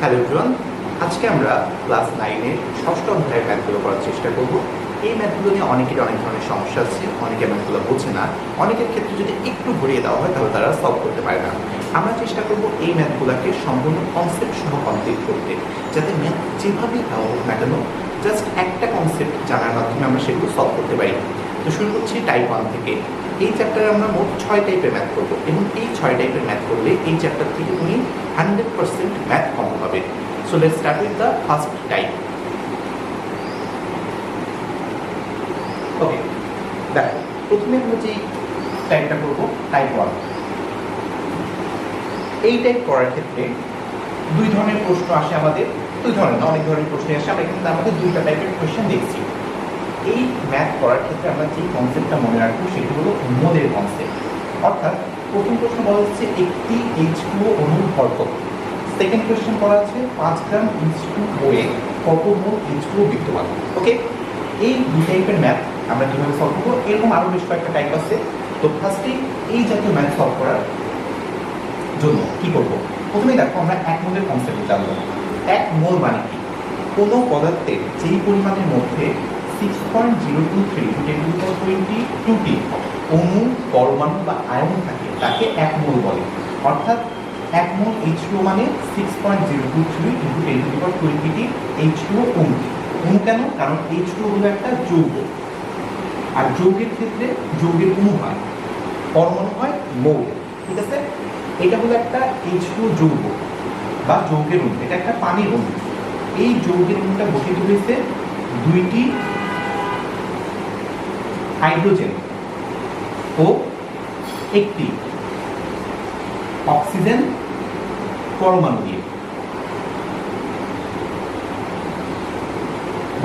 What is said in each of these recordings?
Hello আজকে আমরা class নাইনের ষষ্ঠ অধ্যায়ের ম্যাথগুলো করার চেষ্টা করব। এই ম্যাথগুলো নিয়ে অনেকের অনেক ধরনের সমস্যা আছে, অনেকে ম্যাথগুলো বোঝে না। অনেকের ক্ষেত্রে যদি একটু ঘুরিয়ে দেওয়া হয়, তাহলে তারা সলভ করতে পারে না। আমরা চেষ্টা করব এই ম্যাথগুলোকে সম্পূর্ণ কনসেপ্ট সহ কমপ্লিট করতে, যাতে ম্যাথ যেভাবেই দেওয়া হোক না কেন জাস্ট একটা কনসেপ্ট জানার মাধ্যমে আমরা সেগুলো সলভ করতে পারি। তো শুরু করছি টাইপ ওয়ান থেকে। এই চ্যাপ্টারে আমরা মোট ছয় টাইপের ম্যাথ করব এবং এই ছয় টাইপের ম্যাথ করলে এই চ্যাপ্টার থেকে উনি হান্ড্রেড পার্সেন্ট ম্যাথ কম পাবে so let start with the first type okay দেখো, প্রথমে আমরা যে টাইপটা করব টাইপ ওয়ান এই টাইপ করার ক্ষেত্রে দুই ধরনের প্রশ্ন আসে আমাদের, দুই ধরনের অনেক ধরনের প্রশ্ন আসে, আমরা কিন্তু আমাদের দুইটা টাইপের কোয়েশ্চেন দেখছি। এই ম্যাথ করার ক্ষেত্রে আমরা যে কনসেপ্টটা মনে রাখব, সেটি হলো মোলের কনসেপ্ট অর্থাৎ প্রথম প্রশ্ন বলা হচ্ছে, একটি এইচ টু অণুর ভর কত সেকেন্ড কোয়েশ্চেন করা আছে পাঁচ গ্রাম এইচ টু ওয়ে কত মোল এইচ টু বিদ্যমান? ওকে এই দুই টাইপের ম্যাথ আমরা কীভাবে সলভ করব? এরকম আরও বেশ কয়েকটা টাইপ আছে। তো ফার্স্টে এই জাতীয় ম্যাথ সলভ করার জন্য কি করব? প্রথমে দেখো, আমরা এক মোলের কনসেপ্ট জানব এক মোল মানে কি? কোনো পদার্থের যেই পরিমাণের মধ্যে অণু, পরমাণু বা আয়ন থাকে, তাকে এক মোল বলে। অর্থাৎ এক মোল এইচ টু মানে six point zero two three into ten to power twenty three H two অণু। অণু কেন? কারণ এইচ টু হলো একটা যৌগ। আর যৌগের ক্ষেত্রে যৌগের অণু হয়, পরমাণু হয় মৌল। ঠিক আছে? এটা হলো একটা এইচ টু যৌগ বা যৌগের অণু, এটা একটা পানির অণু। এই যৌগের অণুটা গঠিত হয়েছে দুইটি হাইড্রোজেন ও একটি অক্সিজেন পরমাণু দিয়ে।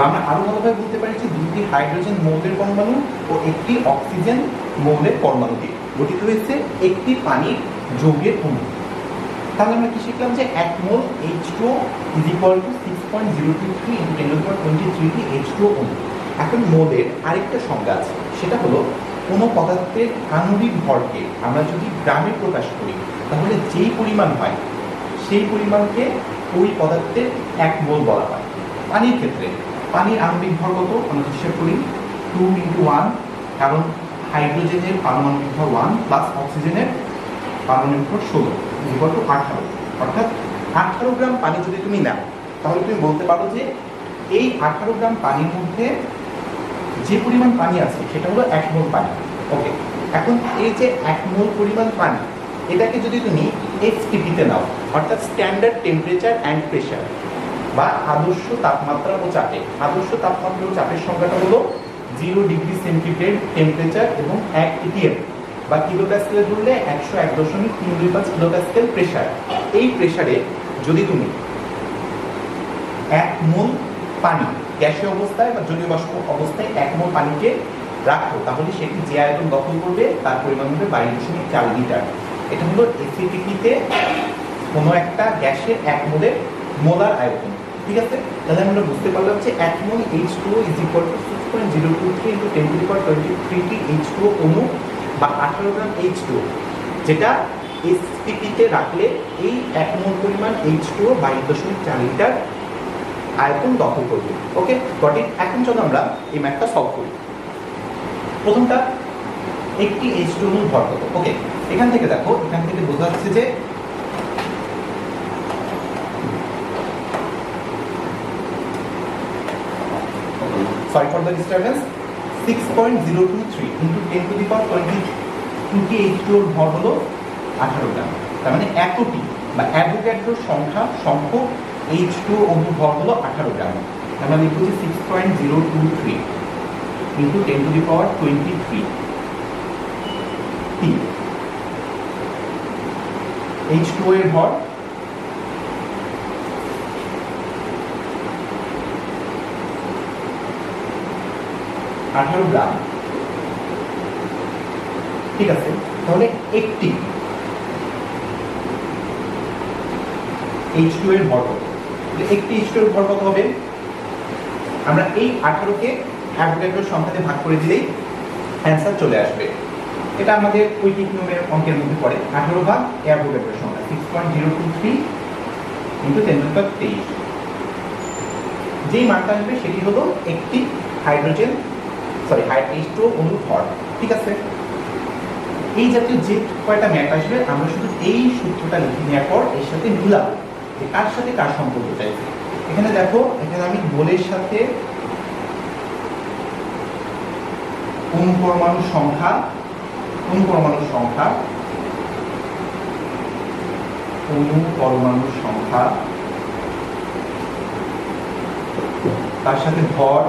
আমরা আরও ভালোভাবে বলতে পারি যে দুটি হাইড্রোজেন মৌলের পরমাণু ও একটি অক্সিজেন মৌলের পরমাণু দিয়ে গঠিত হয়েছে একটি পানির যৌগের অণু। তাহলে আমরা কি শিখলাম যে এক mole H two is equal to six point zero two three into ten twenty three H two অণু এখন মোলের আরেকটা সংজ্ঞা আছে। সেটা হলো, কোনো পদার্থের আণবিক ভরকে আমরা যদি গ্রামে প্রকাশ করি, তাহলে যেই পরিমাণ হয়, সেই পরিমাণকে ওই পদার্থের এক মোল বলা হয়। পানির ক্ষেত্রে, পানির আণবিক ভর কত? আমরা হিসেব করি টু ইন্টু ওয়ান কারণ হাইড্রোজেনের পারমাণবিক ভর ওয়ান প্লাস অক্সিজেনের পারমাণবিক ভর ষোলো ইকুয়াল আঠারো। অর্থাৎ আঠারো গ্রাম পানি যদি তুমি নাও, তাহলে তুমি বলতে পারো যে এই আঠারো গ্রাম পানির মধ্যে যে পরিমাণ পানি আছে, সেটা হলো এক মোল পানি। ওকে এখন এই যে এক মোল পরিমাণ পানি, এটাকে যদি তুমি এসটিপিতে নাও, অর্থাৎ স্ট্যান্ডার্ড টেম্পারেচার অ্যান্ড প্রেশার বা আদর্শ তাপমাত্রা ও চাপে, আদর্শ তাপমাত্রা ও চাপের সংখ্যাটা হলো জিরো ডিগ্রি সেন্টিগ্রেড টেম্পারেচার এবং এক ইটিএম বা কিলো প্যাসকেলে ধরলে একশো এক দশমিক তিন দুই পাঁচ কিলো প্যাসকেল প্রেশার এই প্রেশারে যদি তুমি এক মোল পানি, গ্যাসীয় অবস্থায় বা জলীয় বাষ্প অবস্থায় এক মোল পানিকে রাখো। তাহলে সেটি যে আয়তন দখল করবে, তার পরিমাণ হবে বাইশ দশমিক চার লিটার। এটা হলো এসিটিপিতে কোনো একটা গ্যাসের এক মোলের মোলার আয়তন। ঠিক আছে? তাহলে আমরা বুঝতে পারলাম যে এক mole H two is equal to six point zero two three into ten to power twenty three T H two অণু বা আঠারো গ্রাম এইচ টু যেটা এসপিপিতে রাখলে এই এক মোল পরিমাণ এইচ টু বাইশ দশমিক চার লিটার আয়তন দখল করবে। ওকে গট ইট এখন চলো আমরা এই ম্যাথটা সলভ করি। প্রথমটা, একটি এইচ টু অণুর ভর কত ওকে এখান থেকে দেখো, এখান থেকে বোঝা যাচ্ছে যে sorry for the disturbance. 6.023 into 10 to the power 20 টুটি এইচ টু এর ভর হলো আঠারো গ্রাম। তার মানে এতটি বা অ্যাভোগ্যাড্রোর সংখ্যা, সংখ্যক এইচ টু অণু ভর হলো আঠারো গ্রাম। তার মানে লিখব six point zero two three into ten to the power twenty three T H two এর ভর আঠারো গ্রাম। ঠিক আছে, তাহলে একটি। এইচ টু এর ভর কত একটি এইচ টু ভর কত হবে? আমরা এই আঠারোকে অ্যাভোগাড্রোর সংখ্যাতে ভাগ করে দিলেই অ্যান্সার চলে আসবে। এটা আমাদের ঐকিক নিয়মের অঙ্কের মধ্যে পড়ে। আঠারো ভাগ অ্যাভোগাড্রোর সংখ্যা six point zero two three into ten to power তেইশ যেই মানটা আসবে সেটি হলো একটি হাইড্রোজেন সরি হাইড্রোজেন অনু ভর, ঠিক আছে? এই জাতীয় যে কয়টা ম্যাপ আসবে, আমরা শুধু এই সূত্রটা লিখে নেওয়ার পর এর সাথে মিলাবো। কার সাথে কার সম্পর্ক চাইছে এখানে দেখো, এখানে আমি গোলের সাথে কোন পরমাণুর সংখ্যা, কোন পরমাণুর সংখ্যা অণু পরমাণুর সংখ্যা, তার সাথে ভর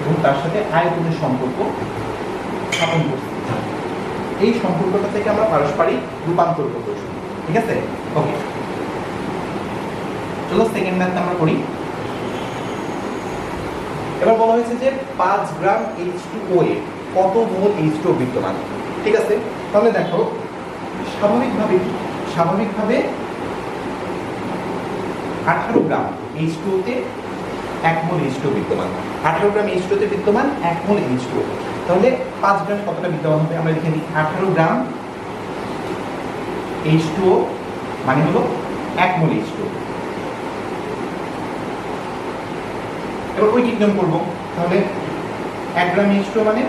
এবং তার সাথে আয়তনের সম্পর্ক স্থাপন করছি। এই সম্পর্কটা থেকে আমরা পারস্পরিক রূপান্তর করতে ঠিক আছে? ওকে চলো সেকেন্ড ম্যাথ আমরা করি। এবার বলা হয়েছে যে পাঁচ গ্রাম এইচ টু ও এ কত মোল এইচ টু বিদ্যমান? ঠিক আছে? তাহলে দেখো, স্বাভাবিকভাবে স্বাভাবিকভাবে আঠারো গ্রাম এইচ টু তে এক মোল এইচ টু বিদ্যমান। আঠারো গ্রাম এইচ টু তে বিদ্যমান এক মোল এইচ টু তাহলে পাঁচ গ্রাম কতটা বিদ্যমান হবে? আমরা লিখে নিই, আঠারো গ্রাম এইচ টু মানে হলো এক মোল এইচ টু এবার ওই নিয়ম করব। তাহলে এক গ্রাম এইচ মানে